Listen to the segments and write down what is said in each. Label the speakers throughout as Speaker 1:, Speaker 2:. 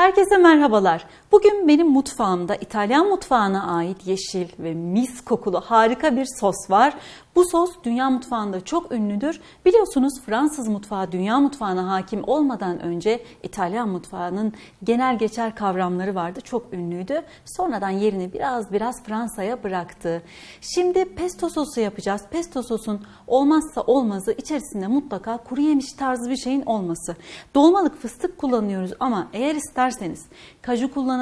Speaker 1: Herkese merhabalar. Bugün benim mutfağımda İtalyan mutfağına ait yeşil ve mis kokulu harika bir sos var. Bu sos dünya mutfağında çok ünlüdür. Biliyorsunuz Fransız mutfağı dünya mutfağına hakim olmadan önce İtalyan mutfağının genel geçer kavramları vardı. Çok ünlüydü. Sonradan yerini biraz biraz Fransa'ya bıraktı. Şimdi pesto sosu yapacağız. Pesto sosun olmazsa olmazı içerisinde mutlaka kuru yemiş tarzı bir şeyin olması. Dolmalık fıstık kullanıyoruz ama eğer isterseniz kaju kullanabilirsiniz,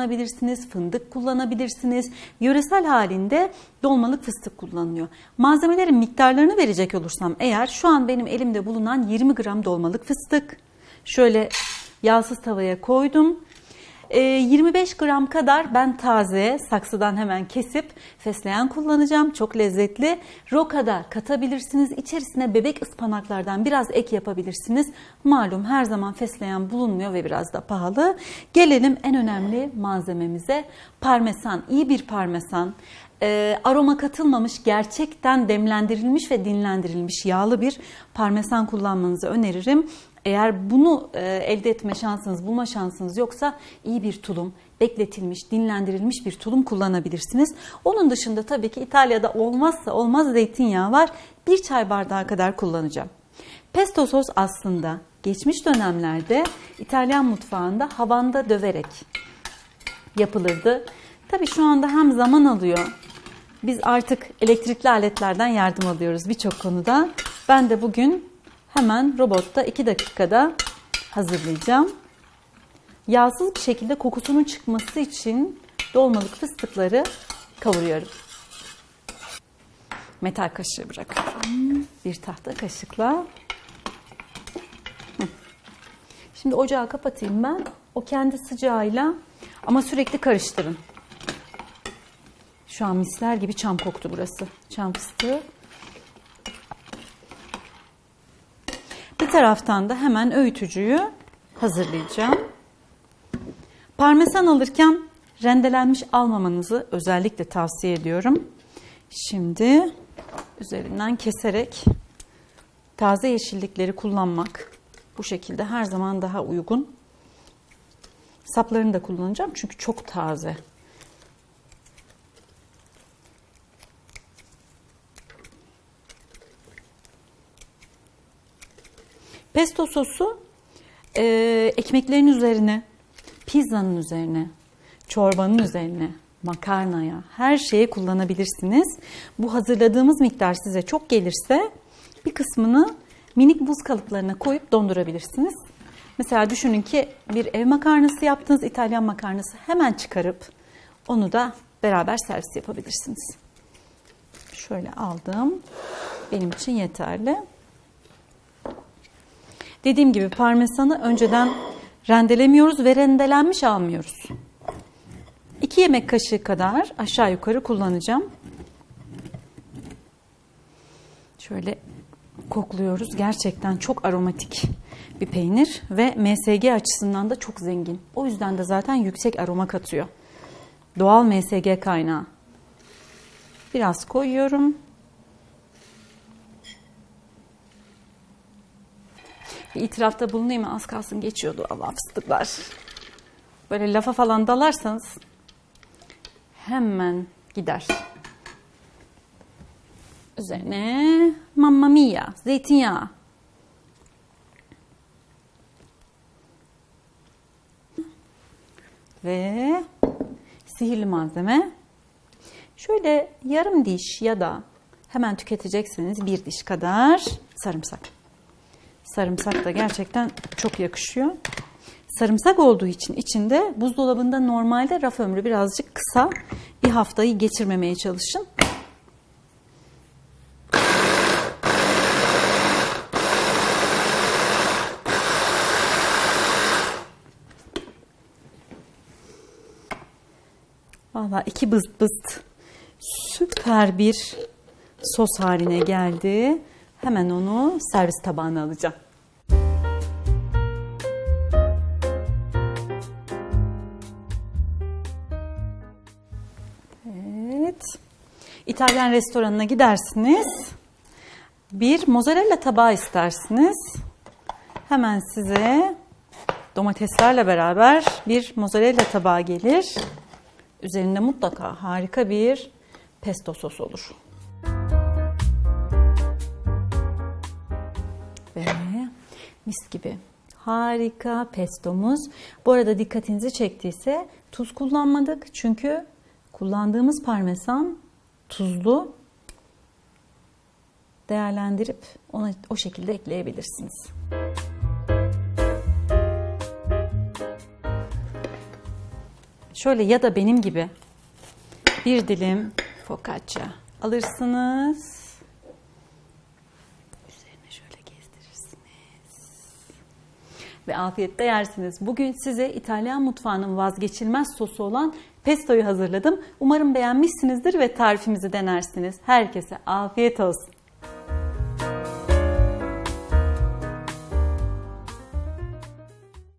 Speaker 1: fındık kullanabilirsiniz. Yöresel halinde dolmalık fıstık kullanılıyor. Malzemelerin miktarlarını verecek olursam eğer şu an benim elimde bulunan 20 gram dolmalık fıstık. Şöyle yağsız tavaya koydum. 25 gram kadar ben taze saksıdan hemen kesip fesleğen kullanacağım. Çok lezzetli. Rokada katabilirsiniz. İçerisine bebek ıspanaklardan biraz ek yapabilirsiniz. Malum her zaman fesleğen bulunmuyor ve biraz da pahalı. Gelelim en önemli malzememize. Parmesan. İyi bir parmesan. E, aroma katılmamış, gerçekten demlendirilmiş ve dinlendirilmiş yağlı bir parmesan kullanmanızı öneririm. Eğer bunu e, elde etme şansınız, bulma şansınız yoksa iyi bir tulum, bekletilmiş, dinlendirilmiş bir tulum kullanabilirsiniz. Onun dışında tabii ki İtalya'da olmazsa olmaz zeytinyağı var. Bir çay bardağı kadar kullanacağım. Pesto sos aslında geçmiş dönemlerde İtalyan mutfağında havanda döverek yapılırdı. Tabii şu anda hem zaman alıyor. Biz artık elektrikli aletlerden yardım alıyoruz birçok konuda. Ben de bugün hemen robotta 2 dakikada hazırlayacağım. Yağsız bir şekilde kokusunun çıkması için dolmalık fıstıkları kavuruyorum. Metal kaşığı bırakıyorum. Bir tahta kaşıkla. Şimdi ocağı kapatayım ben. O kendi sıcağıyla ama sürekli karıştırın. Şu an misler gibi çam koktu burası. Çam fıstığı. Bir taraftan da hemen öğütücüyü hazırlayacağım. Parmesan alırken rendelenmiş almamanızı özellikle tavsiye ediyorum. Şimdi üzerinden keserek taze yeşillikleri kullanmak bu şekilde her zaman daha uygun. Saplarını da kullanacağım çünkü çok taze. Pesto sosu e, ekmeklerin üzerine, pizzanın üzerine, çorbanın üzerine, makarnaya, her şeye kullanabilirsiniz. Bu hazırladığımız miktar size çok gelirse bir kısmını minik buz kalıplarına koyup dondurabilirsiniz. Mesela düşünün ki bir ev makarnası yaptınız, İtalyan makarnası hemen çıkarıp onu da beraber servis yapabilirsiniz. Şöyle aldım. Benim için yeterli. Dediğim gibi parmesanı önceden rendelemiyoruz ve rendelenmiş almıyoruz. 2 yemek kaşığı kadar aşağı yukarı kullanacağım. Şöyle kokluyoruz. Gerçekten çok aromatik bir peynir ve MSG açısından da çok zengin. O yüzden de zaten yüksek aroma katıyor. Doğal MSG kaynağı. Biraz koyuyorum. Bir itirafta bulunayım? Az kalsın geçiyordu Allah fıstıklar. Böyle lafa falan dalarsanız hemen gider. Üzerine mamma mia, zeytinyağı. Ve sihirli malzeme. Şöyle yarım diş ya da hemen tüketecekseniz bir diş kadar sarımsak. Sarımsak da gerçekten çok yakışıyor. Sarımsak olduğu için içinde buzdolabında normalde raf ömrü birazcık kısa. Bir haftayı geçirmemeye çalışın. Valla iki bızt bızt süper bir sos haline geldi. Hemen onu servis tabağına alacağım. Evet. İtalyan restoranına gidersiniz. Bir mozzarella tabağı istersiniz. Hemen size domateslerle beraber bir mozzarella tabağı gelir. Üzerinde mutlaka harika bir pesto sos olur. Mis gibi harika pestomuz. Bu arada dikkatinizi çektiyse tuz kullanmadık. Çünkü kullandığımız parmesan tuzlu. Değerlendirip ona o şekilde ekleyebilirsiniz. Şöyle ya da benim gibi bir dilim focaccia alırsınız. Üzerine şöyle gezdirirsiniz. Ve afiyetle yersiniz. Bugün size İtalyan mutfağının vazgeçilmez sosu olan pestoyu hazırladım. Umarım beğenmişsinizdir ve tarifimizi denersiniz. Herkese afiyet olsun.